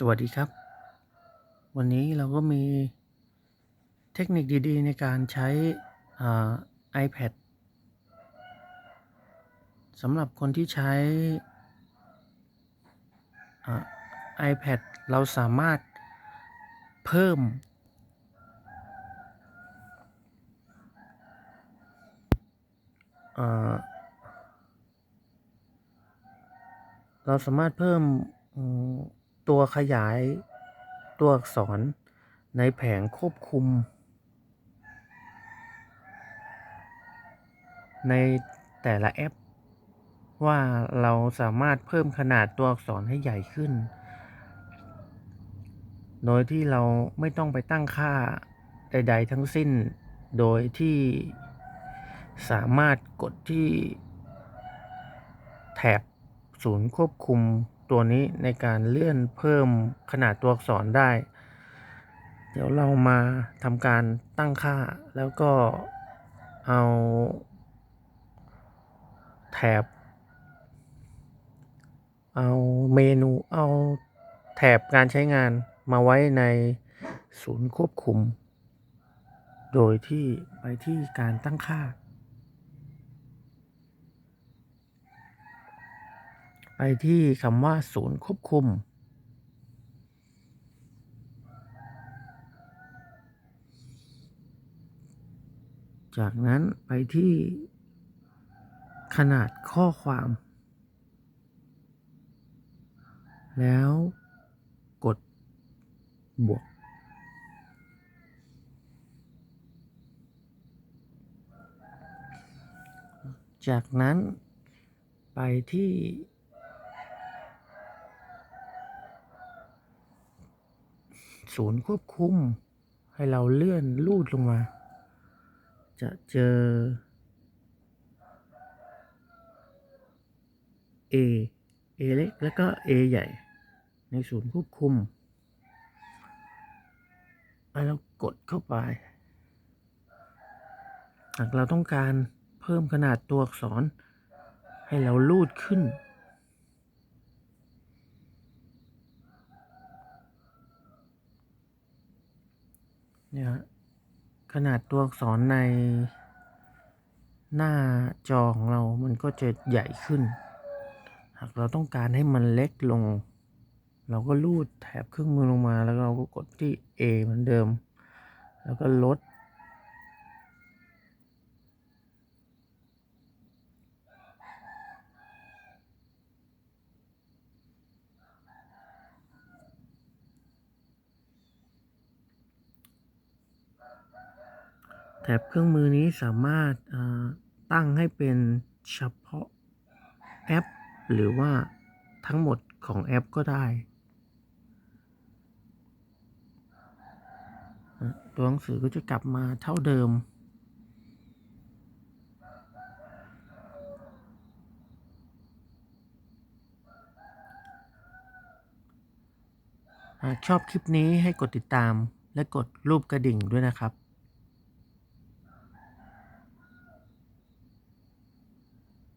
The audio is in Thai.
สวัสดีครับ วันนี้เราก็มีเทคนิคดีๆ ในการใช้อ่า iPad สำหรับคนที่ใช้อ่า iPad เราสามารถเพิ่ม เราสามารถเพิ่ม ตัวขยายตัวอักษรในแผงควบคุม ในแต่ละแอป ว่าเราสามารถเพิ่มขนาดตัวอักษรให้ใหญ่ขึ้น โดยที่เราไม่ต้องไปตั้งค่าใด ๆ ทั้งสิ้น โดยที่สามารถกดที่แถบศูนย์ควบคุม ตัวนี้ในการเลื่อนเพิ่มขนาดตัวอักษรได้ เดี๋ยวเรามาทำการตั้งค่าแล้วก็เอาแถบ เอาเมนูเอาแถบการใช้งานมาไว้ในศูนย์ควบคุม โดยที่ไปที่การตั้งค่า ไปที่คำว่าศูนย์ควบคุม จากนั้นไปที่ขนาดข้อความ แล้วกดบวก จากนั้นไปที่ ศูนย์ควบคุม ให้เราเลื่อนลูดลงมา จะเจอ A A เล็กแล้วก็ A ใหญ่ ในศูนย์ควบคุมแล้วเรากดเข้าไป หากเราต้องการเพิ่มขนาดตัวอักษร ให้เราลูดขึ้น เนี่ยขนาดตัวอักษรในหน้าจอของเรามันก็จะใหญ่ขึ้น หากเราต้องการให้มันเล็กลง เราก็ลูดแถบเครื่องมือลงมา แล้วเราก็กดที่ A เหมือนเดิม แล้วก็ลด ถบเครื่องมือนี้สามารถตั้งให้เป็นเฉพาะแอป หรือว่าทั้งหมดของแอปก็ได้ ตัวหนังสือก็จะกลับมาเท่าเดิม ชอบคลิปนี้ให้กดติดตามและกดรูปกระดิ่งด้วยนะครับ